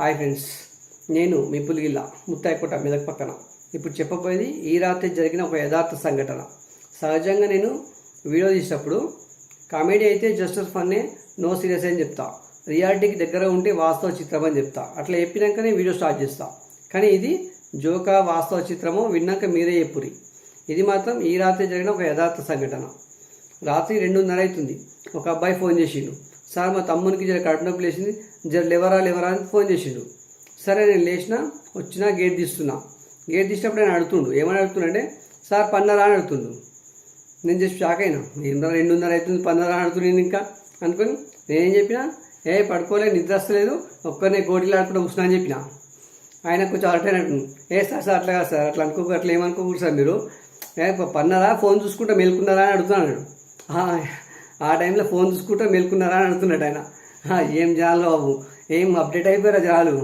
Hi friends నేను మీ పులిగిల్ల ముత్తాయికోట మెదక్ పక్కన. ఇప్పుడు చెప్పబోయేది ఈ రాత్రి జరిగిన ఒక యథార్థ సంఘటన. సహజంగా నేను వీడియో తీసినప్పుడు కామెడీ అయితే జస్ట్ ఫన్నే నో సీరియస్ అని చెప్తా. రియాలిటీకి దగ్గర ఉంటే వాస్తవ చిత్రం అని చెప్తా. అట్లా చెప్పినాకనే వీడియో స్టార్ట్ చేస్తా. కానీ ఇది జోకా వాస్తవ చిత్రమో విన్నాక మీరే చెప్పురి. ఇది మాత్రం ఈ రాత్రి జరిగిన ఒక యథార్థ సంఘటన. రాత్రి రెండున్నర అవుతుంది. ఒక అబ్బాయి ఫోన్ చేసిండు. సార్ మా తమ్మునికి జర కడుపు నొప్పి లేచింది జర లేవరా లేవరా అని ఫోన్ చేసిండు. సరే నేను లేచిన వచ్చినా గేట్ తీస్తున్నా. గేట్ తీసినప్పుడు నేను అడుగుతుండు ఏమని అడుగుతుండే సార్ పన్నరా అని అడుగుతుండు. నేను చెప్పి షాక్ అయినా. ఏంటో రెండున్నర అవుతుంది పన్నరా అని అడుగుతున్నాను ఇంకా. అనుకుని నేనేం చెప్పినా ఏ పడుకోలే నిద్ర వస్తలేదు ఒక్కరినే గోటీలు ఆడుకుంటూ కూర్చున్నా అని చెప్పిన. ఆయన కొంచెం అలర్ట్ ఏ సార్ సార్ అట్లా కాదు సార్ అట్లా అనుకోకు అట్లా ఏమనుకోకూడదు సార్ మీరు. ఏ పన్నారా ఫోన్ చూసుకుంటా మేల్కున్నారా అని అడుగుతున్నాడు. ఆ, టైంలో ఫోన్ చూసుకుంటూ మెలుకున్నారా అని అడుగుతున్నాడు ఆయన. ఏం జాలు బాబు. ఏం అప్డేట్ అయిపోయారా చాలు